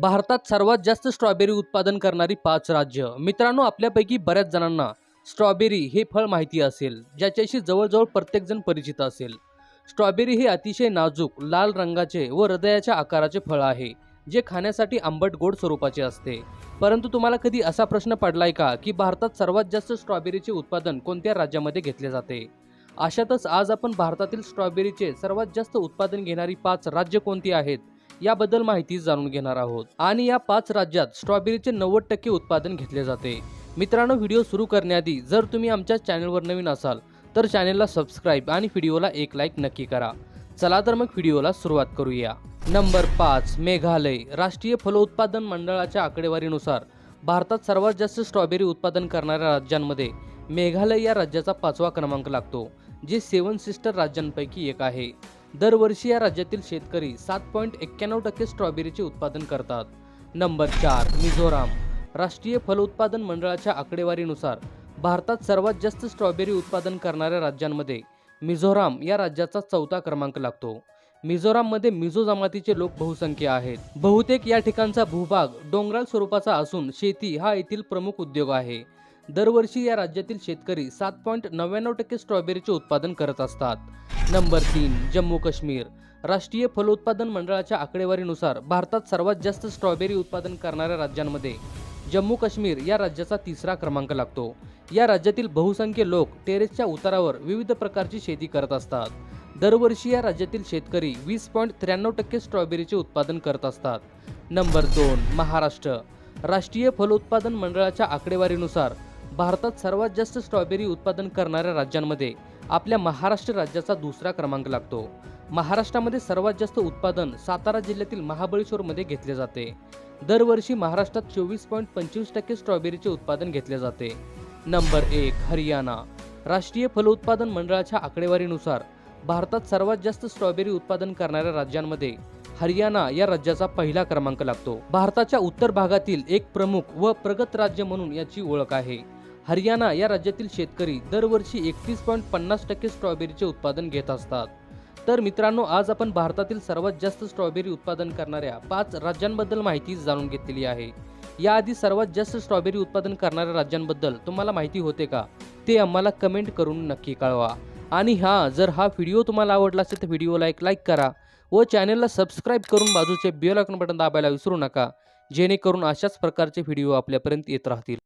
भारतात सर्वात जास्त स्ट्रॉबेरी उत्पादन करणारी पाच राज्य. मित्रांनो आपल्यापैकी बऱ्याच जणांना स्ट्रॉबेरी हे फळ माहिती असेल ज्याच्याशी जवळजवळ प्रत्येकजण परिचित असेल. स्ट्रॉबेरी हे अतिशय नाजूक लाल रंगाचे व हृदयाच्या आकाराचे फळ आहे जे खाण्यासाठी आंबट गोड स्वरूपाचे असते. परंतु तुम्हाला कधी असा प्रश्न पडलाय का की भारतात सर्वात जास्त स्ट्रॉबेरीचे उत्पादन कोणत्या राज्यामध्ये घेतले जाते? अशातच आज आपण भारतातील स्ट्रॉबेरीचे सर्वात जास्त उत्पादन घेणारी पाच राज्य कोणती आहेत? याबद्दल माहिती जाणून घेणार आहोत. आणि या पाच राज्यात स्ट्रॉबेरीचे नव्वद टक्के उत्पादन घेतले जाते. मित्रांनो व्हिडिओ सुरू करण्याआधी जर तुम्ही आमच्या चॅनलवर नवीन असाल तर चॅनलला सबस्क्राईब आणि व्हिडिओला एक लाईक नक्की करा. चला तर मग व्हिडिओला सुरुवात करूया. नंबर पाच मेघालय. राष्ट्रीय फलोत्पादन मंडळाच्या आकडेवारीनुसार भारतात सर्वात जास्त स्ट्रॉबेरी उत्पादन करणाऱ्या राज्यांमध्ये मेघालय या राज्याचा पाचवा क्रमांक लागतो जे सेवन सिस्टर राज्यांपैकी एक आहे. दरवर्षी या राज्यातील शेतकरी सात पॉईंट एक्क्याण्णव टक्के स्ट्रॉबेरीचे उत्पादन करतात. नंबर चार मिझोराम. राष्ट्रीय फलोत्पादन मंडळाच्या आकडेवारीनुसार भारतात सर्वात जास्त स्ट्रॉबेरी उत्पादन करणाऱ्या राज्यांमध्ये मिझोराम या राज्याचा चौथा क्रमांक लागतो. मिझोराममध्ये मिझो जमातीचे लोक बहुसंख्य आहेत. बहुतेक या ठिकाणचा भूभाग डोंगराळ स्वरूपाचा असून शेती हा येथील प्रमुख उद्योग आहे. दरवर्षी या राज्यातील शेतकरी सात पॉईंट नव्याण्णव टक्के स्ट्रॉबेरीचे उत्पादन करत असतात. नंबर तीन जम्मू काश्मीर. राष्ट्रीय फलोत्पादन मंडळाच्या आकडेवारीनुसार भारतात सर्वात जास्त स्ट्रॉबेरी उत्पादन करणाऱ्या राज्यांमध्ये जम्मू काश्मीर या राज्याचा तिसरा क्रमांक लागतो. या राज्यातील बहुसंख्य लोक टेरेसच्या उतारावर विविध प्रकारची शेती करत असतात. दरवर्षी या राज्यातील शेतकरी वीस पॉईंट त्र्याण्णव टक्के स्ट्रॉबेरीचे उत्पादन करत असतात. नंबर दोन महाराष्ट्र. राष्ट्रीय फलोत्पादन मंडळाच्या आकडेवारीनुसार भारतात सर्वात जास्त स्ट्रॉबेरी उत्पादन करणाऱ्या राज्यांमध्ये आपल्या महाराष्ट्र राज्याचा दुसरा क्रमांक लागतो. महाराष्ट्रामध्ये सर्वात जास्त उत्पादन सातारा जिल्ह्यातील महाबळेश्वरमध्ये घेतले जाते. दरवर्षी महाराष्ट्रात चोवीस पॉईंट पंचवीस टक्के स्ट्रॉबेरीचे उत्पादन घेतले जाते. नंबर एक हरियाणा. राष्ट्रीय फलोत्पादन मंडळाच्या आकडेवारीनुसार भारतात सर्वात जास्त स्ट्रॉबेरी उत्पादन करणाऱ्या राज्यांमध्ये हरियाणा या राज्याचा पहिला क्रमांक लागतो. भारताच्या उत्तर भागातील एक प्रमुख व प्रगत राज्य म्हणून याची ओळख आहे. हरियाणा या राज्यातील शेतकरी दरवर्षी एकतीस पॉईंट पन्नास टक्के स्ट्रॉबेरीचे उत्पादन घेत असतात. तर मित्रांनो आज आपण भारतातील सर्वात जास्त स्ट्रॉबेरी उत्पादन करणाऱ्या पाच राज्यांबद्दल माहिती जाणून घेतलेली आहे. याआधी सर्वात जास्त स्ट्रॉबेरी उत्पादन करणाऱ्या राज्यांबद्दल तुम्हाला माहिती होते का? ते आम्हाला कमेंट करून नक्की कळवा. आणि हां जर हा व्हिडिओ तुम्हाला आवडला असेल तर व्हिडिओला एक लाईक करा व चॅनलला सबस्क्राईब करून बाजूचे बेल आयकॉन बटन दाबायला विसरू नका जेणेकरून अशाच प्रकारचे व्हिडिओ आपल्यापर्यंत येत राहतील.